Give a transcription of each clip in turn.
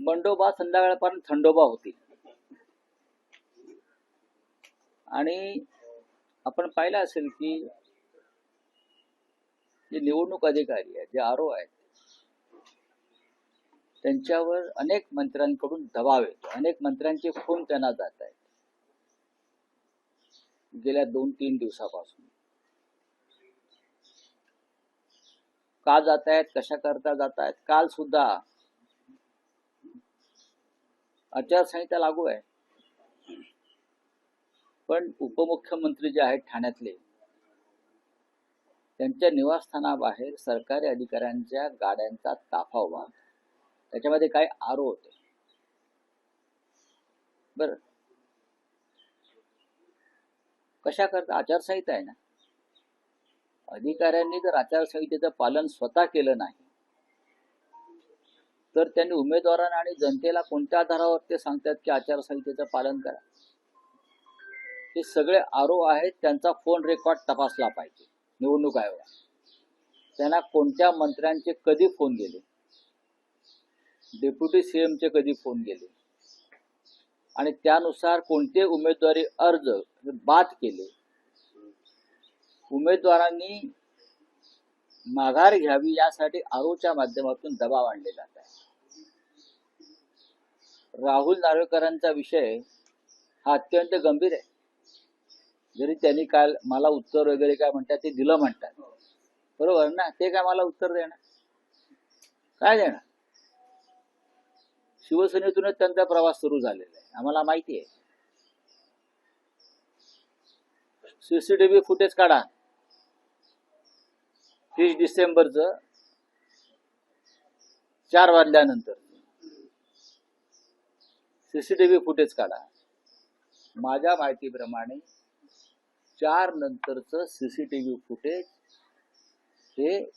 मंडोबा संध्याकाळपर्यंत थंडोबा होतील आणि आपण पाहिलं असेल की जे निवडणूक अधिकारी आहेत जे आरो आहेत त्यांच्यावर अनेक मंत्र्यांकडून दबाव येतो. अनेक मंत्र्यांचे फोन त्यांना जात आहेत. गेल्या दोन तीन दिवसापासून. का जात आहेत कशा करता जात आहेत काल सुद्धा आचारसंहिता लागू आहे. पण उपमुख्यमंत्री जे आहेत ठाण्यातले त्यांच्या निवासस्थानाबाहेर सरकारी अधिकाऱ्यांच्या गाड्यांचा ताफा उभा त्याच्यामध्ये काही आरो होते. बर. कशा करता? आचारसंहिता आहे ना. अधिकाऱ्यांनी जर आचारसंहितेचं पालन स्वतः केलं नाही तर त्यांनी उमेदवारांना आणि जनतेला कोणत्या आधारावर ते सांगतात की आचारसंहितेचं पालन करा? हे सगळे आरो आहेत त्यांचा फोन रेकॉर्ड तपासला पाहिजे निवडणूक आयोगात त्यांना कोणत्या मंत्र्यांचे कधी फोन गेले? डेप्युटी सीएमचे कधी फोन गेले? आणि त्यानुसार कोणते उमेदवारी अर्ज बाद केले? उमेदवारांनी माघार घ्यावी यासाठी आरोच्या माध्यमातून दबाव आणले जात आहे. राहुल नार्वेकरांचा विषय हा अत्यंत गंभीर आहे. जरी त्यांनी काल मला उत्तर वगैरे काय म्हणतात ते दिलं म्हणतात. बरोबर ना? ते काय मला उत्तर देणार? काय देणार? शिवसेनेतूनच त्यांचा प्रवास सुरू झालेला आहे. आम्हाला माहिती आहे. सीसीटीव्ही फुटेज काढा. तीस डिसेंबरचं चार वाजल्यानंतर. सीसीटीव्ही फुटेज काढा. माझ्या माहितीप्रमाणे चार नंतरचं सीसीटीव्ही फुटेज हे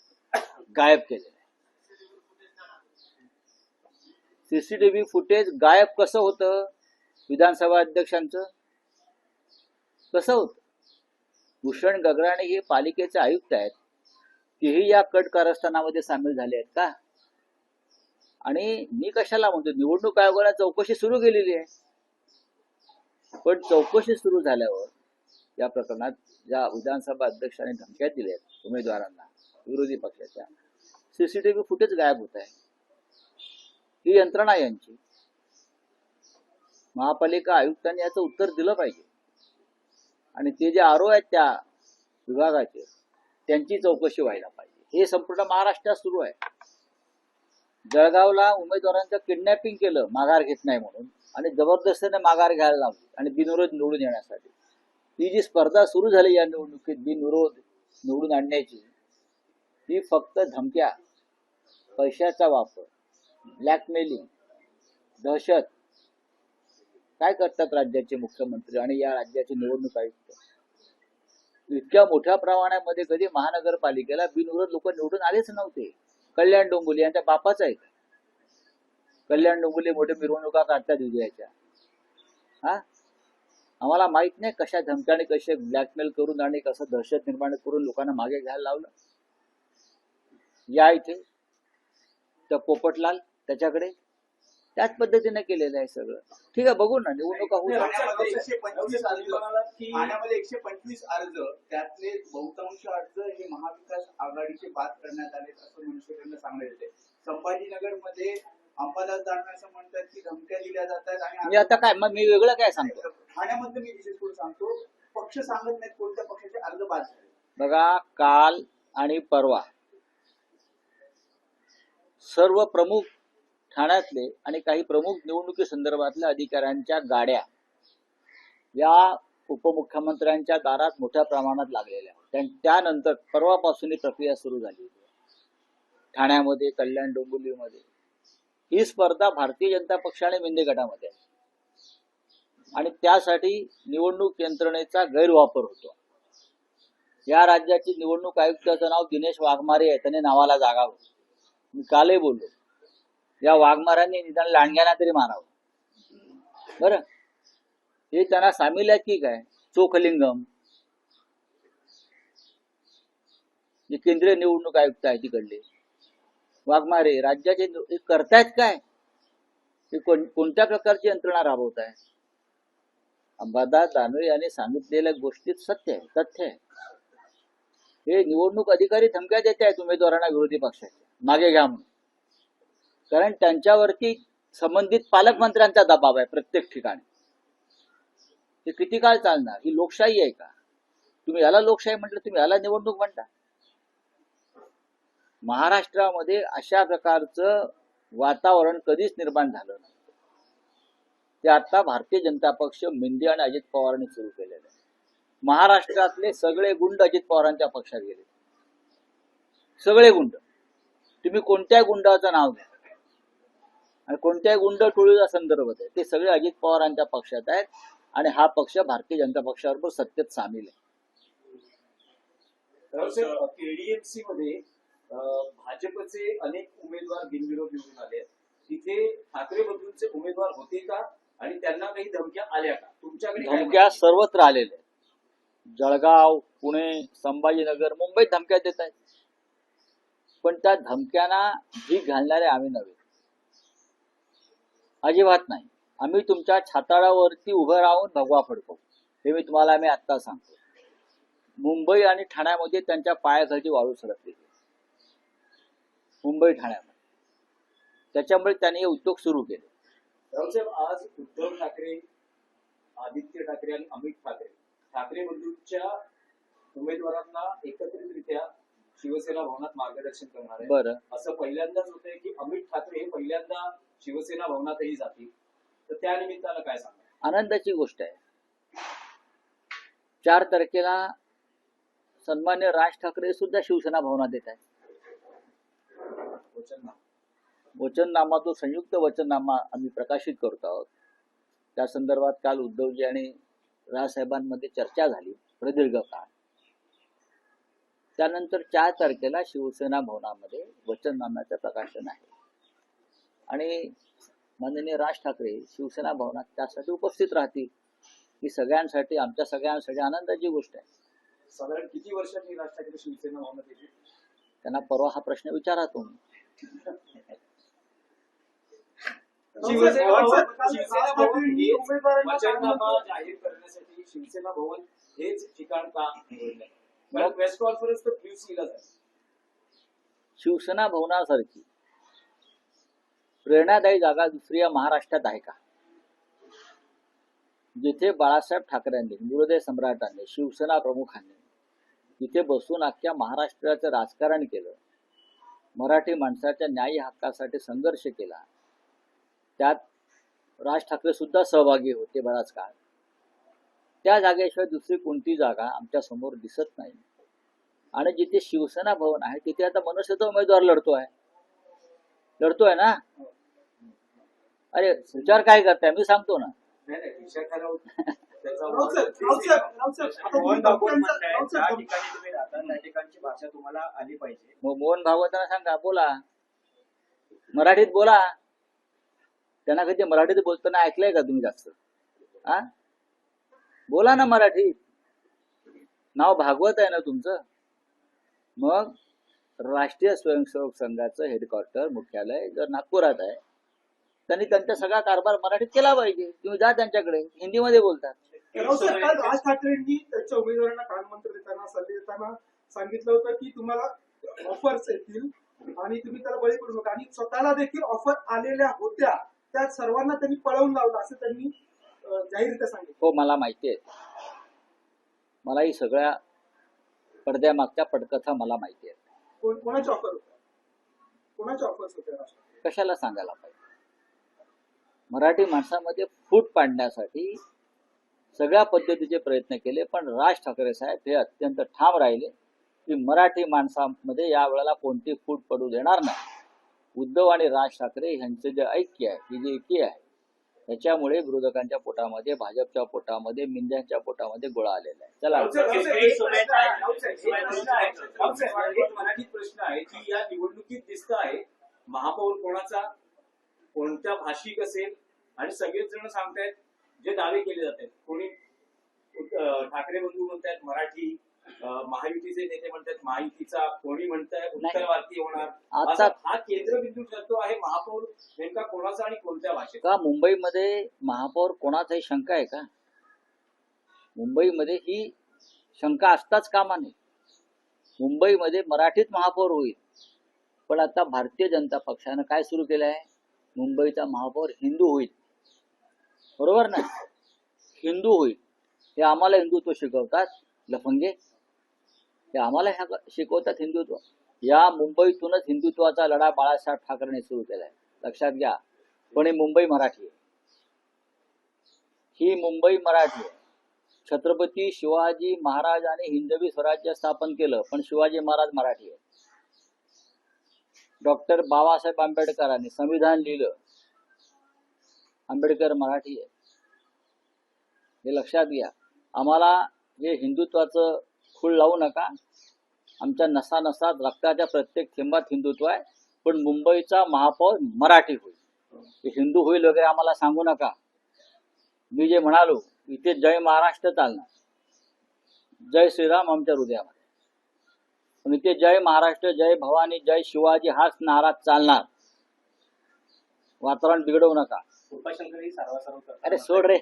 गायब केलेलं आहे. सीसीटीव्ही फुटेज गायब कसं होतं? विधानसभा अध्यक्षांचं? कसं होतं? भूषण गगराणे हे पालिकेचे आयुक्त आहेत. तेही या कट कारस्थानामध्ये सामील झाले आहेत का? आणि मी कशाला म्हणतो निवडणूक आयोगाला चौकशी सुरू केलेली आहे. पण चौकशी सुरू झाल्यावर या प्रकरणात ज्या विधानसभा अध्यक्षांनी धमक्या दिल्या आहेत उमेदवारांना विरोधी पक्षाच्या सीसीटीव्ही फुटेज गायब होत आहे. ही यंत्रणा यांची. महापालिका आयुक्तांनी याचं उत्तर दिलं पाहिजे. आणि ते जे आरो आहेत त्या विभागाचे त्यांची चौकशी व्हायला पाहिजे. हे संपूर्ण महाराष्ट्रात सुरू आहे. जळगावला उमेदवारांचं किडनॅपिंग केलं माघार घेत नाही म्हणून. आणि जबरदस्तीने माघार घ्यायला लावली. आणि बिनविरोध निवडून येण्यासाठी. ही जी स्पर्धा सुरू झाली या निवडणुकीत बिनविरोध निवडून आणण्याची ही फक्त धमक्या पैशाचा वापर ब्लॅकमेलिंग दहशत काय करतात राज्याचे मुख्यमंत्री आणि या राज्याचे निवडणूक आयुक्त? इतक्या मोठ्या प्रमाणामध्ये कधी महानगरपालिकेला बिनविरोध लोक निवडून आलेच नव्हते. कल्याण डोंगुली यांच्या बापाचा आहे कल्याण डोंगुली मोठे मिरवणुका काढतात विजयाच्या. हा? आम्हाला माहीत नाही कशा धमक्याने कसे ब्लॅकमेल करून आणि कसं दहशत निर्माण करून लोकांना मागे घ्यायला लावलं. या इथे. त्या पोपटलाल त्याच्याकडे. त्याच पद्धतीने केलेलं आहे सगळं. ठीक आहे बघू ना निवडणुका होऊ शकतात. ठाण्यामध्ये एकशे पंचवीस अर्ज ठाण्यामध्ये एकशे पंचवीस अर्ज त्यातले बहुतांश अर्ज हे महाविकास आघाडीचे बाद करण्यात आले असं मनसेकडनं सांगण्यात येते. संभाजीनगरमध्ये अंबादास दानवे असं म्हणतात की धमक्या दिल्या जातात मी आणि आता काय मग मी वेगळं काय सांगतो? ठाण्यामधलं मी विशेष करून सांगतो पक्ष सांगत नाहीत कोणत्या पक्षाचे अर्ज बाद झाले. बघा काल आणि परवा सर्व प्रमुख ठाण्यातले आणि काही प्रमुख निवडणुकी संदर्भातल्या अधिकाऱ्यांच्या गाड्या या उपमुख्यमंत्र्यांच्या दारात मोठ्या प्रमाणात लागलेल्या. त्यानंतर परवापासून ही प्रक्रिया सुरू झाली. ठाण्यामध्ये कल्याण डोंबिवलीमध्ये. ही स्पर्धा भारतीय जनता पक्ष आणि मिंदे गटामध्ये आहे. आणि त्यासाठी निवडणूक यंत्रणेचा गैरवापर होतो. या राज्याचे निवडणूक आयुक्ताचं नाव दिनेश वाघमारे आहे. त्याने नावाला जागावं मी कालही बोललो. या वाघमारांनी निदान लांडग्यांना तरी मारावं. बर? हे त्यांना सामील आहे की काय? चोखलिंगम. जे केंद्रीय निवडणूक आयुक्त आहे तिकडले. वाघमारे राज्याचे करतायत काय? ते कोण कोणत्या प्रकारची यंत्रणा राबवत आहे अंबादास दानवे यांनी सांगितलेल्या गोष्टीत सत्य आहे तथ्य आहे. हे निवडणूक अधिकारी धमक्या देत आहेत उमेदवारांना विरोधी पक्षाचे. मागे घ्या म्हणून. कारण त्यांच्यावरती संबंधित पालकमंत्र्यांचा दबाव आहे प्रत्येक ठिकाणी. ते किती काळ चालणार? ही लोकशाही आहे का? तुम्ही याला लोकशाही म्हटलं तुम्ही याला निवडणूक म्हणता. महाराष्ट्रामध्ये अशा प्रकारचं वातावरण कधीच निर्माण झालं नाही. ते आता भारतीय जनता पक्ष मेंदे आणि अजित पवारांनी सुरू केलेलं आहे. महाराष्ट्रातले सगळे गुंड अजित पवारांच्या पक्षात गेले. सगळे गुंड. तुम्ही कोणत्या गुंडाचं नाव घ्या? आणि कोणत्याही गुंड टोळीचा संदर्भ आहे ते सगळे अजित पवारांच्या पक्षात आहेत आणि हा पक्ष भारतीय जनता पक्षाबरोबर सत्तेत सामील आहे. केडीएमसी मध्ये भाजपचे अनेक उमेदवार बिनविरोध निवडून आले तिथे ठाकरे बंधूंचे उमेदवार होते का? आणि त्यांना काही धमक्या आल्या का? तुमच्याकडे काय धमक्या सर्वत्र आलेल्या जळगाव पुणे संभाजीनगर मुंबईत धमक्या देत आहेत. पण त्या धमक्यांना भीक घालणारे आम्ही नव्हे. अजिबात नाही. आम्ही तुमच्या छाताळावरती उभं राहून भगवा फडको हे मी तुम्हाला आम्ही आत्ता सांगतो. मुंबई आणि ठाण्यामध्ये त्यांच्या पायाखालची वाळू सरकली. मुंबई ठाण्यामध्ये. त्याच्यामुळे त्यांनी हे उद्योग सुरू केले. राहुल आज उद्धव ठाकरे आदित्य ठाकरे आणि अमित ठाकरे ठाकरे बंधूंच्या उमेदवारांना एकत्रितरित्या शिवसेना भवनात मार्गदर्शन करणार. आहे बरं. असं पहिल्यांदाच होतंय की अमित ठाकरे हे पहिल्यांदा शिवसेना भवनातही जातील. तर त्या निमित्तानं काय सांगा आनंदाची गोष्ट आहे. चार तारखेला सन्मान्य राज ठाकरे सुद्धा शिवसेना भवनात येत आहेत. वचन वचननामा. तो संयुक्त वचननामा आम्ही प्रकाशित करतो आहोत. त्या संदर्भात काल उद्धवजी आणि राजसाहेबांमध्ये चर्चा झाली. प्रदीर्घ काळ. त्यानंतर चार तारखेला शिवसेना भवनामध्ये वचननाम्याचं प्रकाशन आहे. आणि माननीय राज ठाकरे शिवसेना भवनात त्यासाठी उपस्थित राहतील ही सगळ्यांसाठी आमच्या सगळ्यांसाठी आनंदाची गोष्ट आहे. साधारण किती वर्षांनी राज ठाकरे शिवसेना भवनात येतील? त्यांना परवा हा प्रश्न विचारा तुम्ही शिवसेना भवन शिवसेना राज भवन उमेदवारांना जाहीर करण्यासाठी शिवसेना भवन हेच ठिकाण का कॉन्फरन्स तर झाली. शिवसेना भवनासारखी. प्रेरणादायी जागा दुसरी या महाराष्ट्रात आहे का? जिथे बाळासाहेब ठाकरेंनी गुरुदेव सम्राटांनी शिवसेना प्रमुखांनी तिथे बसून अख्ख्या महाराष्ट्राचं राजकारण केलं मराठी माणसाच्या न्यायी हक्कासाठी संघर्ष केला त्यात राज ठाकरे सुद्धा सहभागी होते बराच काळ. त्या जागेशिवाय दुसरी कोणती जागा आमच्यासमोर दिसत नाही. आणि जिथे शिवसेना भवन आहे तिथे आता मनसेचा उमेदवार लढतोय लढतोय ना? अरे विचार काय करताय? मी सांगतो ना. मग मोहन भागवतांना सांगा बोला. मराठीत बोला. त्यांना कधी मराठीत बोलताना ऐकलंय का तुम्ही जास्त? हा बोला ना मराठी. नाव भागवत आहे ना तुमचं? मग राष्ट्रीय स्वयंसेवक संघाचं हेडक्वार्टर मुख्यालय जर नागपुरात आहे. त्यांनी त्यांचा सगळा कारभार मराठीत केला पाहिजे. तुम्ही जा त्यांच्याकडे. हिंदीमध्ये बोलतात. राज ठाकरेंनी त्यांच्या उमेदवारांना कानमंत्र देताना सल्ले देताना सांगितलं होतं की तुम्हाला ऑफर्स येतील आणि तुम्ही त्याला बळी पडू नका. आणि स्वतःला देखील ऑफर आलेल्या होत्या. त्या सर्वांना त्यांनी पळवून लावलं असं त्यांनी जाहीररित्या सांगितलं. हो मला माहिती आहे. मला ही सगळ्या पडद्यामागच्या पडकथा मला माहिती आहे कोण- कोणाच्या ऑफर होत्या? कोणाच्या ऑफर्स होत्या राज ठाकरे? कशाला सांगायला पाहिजे? मराठी माणसामध्ये फूट पाडण्यासाठी सगळ्या पद्धतीचे प्रयत्न केले पण राज ठाकरे साहेब हे अत्यंत ठाम राहिले की मराठी माणसामध्ये या वेळेला कोणती फूट पडू देणार नाही. उद्धव आणि राज ठाकरे यांचं जे ऐक्य आहे ही जी एकी आहे त्याच्यामुळे विरोधकांच्या पोटामध्ये भाजपच्या पोटामध्ये मिंद्यांच्या पोटामध्ये गोळा आलेला आहे. चला. प्रश्न आहे. मराठीत प्रश्न की या निवडणुकीत दिसत आहे महापौर कोणाचा कोणत्या भाषिक असेल? आणि सगळेच जण सांगतायत जे दावे केले जात आहेत कोणी ठाकरे बंधू म्हणतायत मराठी महायुतीचे नेते म्हणतात महायुतीचा कोणी म्हणताय उत्तरवार्ती होणार. आता हा केंद्रबिंदू ठरतो आहे महापौर नेमका कोणाचा आणि कोणत्या भाषेत का मुंबईमध्ये महापौर कोणाचाही शंका आहे का? मुंबईमध्ये ही शंका असताच कामा नये. मुंबईमध्ये मराठीत महापौर होईल. पण आता भारतीय जनता पक्षानं काय सुरू केलं आहे मुंबईचा महापौर हिंदू होईल. बरोबर ना? हिंदू होईल. हे आम्हाला हिंदुत्व शिकवतात. लफंगे? हे आम्हाला ह्या शिकवतात हिंदुत्व. या मुंबईतूनच हिंदुत्वाचा लढा बाळासाहेब ठाकरेने सुरू केलाय. लक्षात घ्या. पण ही मुंबई मराठी आहे? ही मुंबई मराठी आहे. छत्रपती शिवाजी महाराजांनी हिंदवी स्वराज्य स्थापन केलं पण शिवाजी महाराज मराठी आहे डॉक्टर बाबासाहेब आंबेडकरांनी संविधान लिहिलं. आंबेडकर मराठी आहे. हे लक्षात घ्या. आम्हाला हे हिंदुत्वाचं खूळ लावू नका. आमच्या नसा नसात रक्ताच्या प्रत्येक थेंबात हिंदुत्व आहे पण मुंबईचा महापौर मराठी होईल हे हिंदू होईल वगैरे आम्हाला सांगू नका मी जे म्हणालो इथे जय महाराष्ट्र चालणार जय श्रीराम आमच्या हृदयामध्ये पण इथे जय महाराष्ट्र जय भवानी जय शिवाजी हाच नारा चालणार वातावरण बिघडवू नका. अरे सोड रे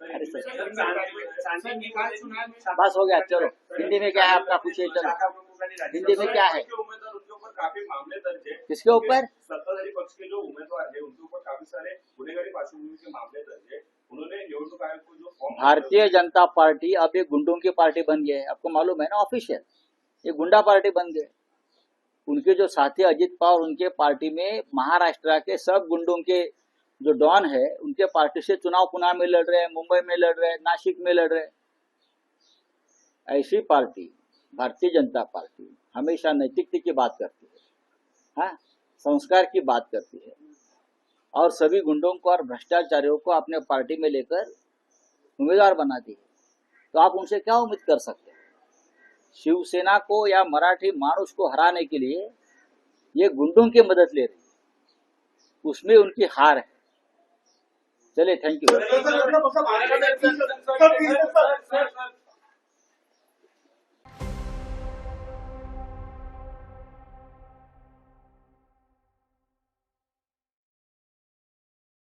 अरे सर बस हो गया चलो हिंदी में क्या है आपका पूछिए चलो हिंदी में क्या है? उम्मीदवार उनके ऊपर काफ़ी मामले दर्ज है। किसके ऊपर? सत्ताधारी पक्ष के जो उम्मीदवार है उनके ऊपर काफ़ी सारे गुनेगारी पार्श्वभूमि के मामले दर्ज है। उन्होंने नियोजक आयोग को जो भारतीय जनता पार्टी अब एक गुंडों की पार्टी बन गई है। आपको मालूम है ना ऑफिशियल ये गुंडा पार्टी बन गए। उनके जो साथी अजित पवार उनके पार्टी में महाराष्ट्र के सब गुंडों के जो डॉन है उनके पार्टी से चुनाव पुणे में लड़ रहे हैं मुंबई में लड़ रहे हैं नासिक में लड़ रहे हैं। ऐसी पार्टी। भारतीय जनता पार्टी हमेशा नैतिकता की बात करती है हाँ संस्कार की बात करती है और सभी गुंडों को और भ्रष्टाचारियों को अपने पार्टी में लेकर उम्मीदवार बनाती है तो आप उनसे क्या उम्मीद कर सकते हैं शिवसेना को या मराठी मानुष को हराने के लिए ये गुंडों की मदद ले रही है उसमें उनकी हार है चलिए थैंक यू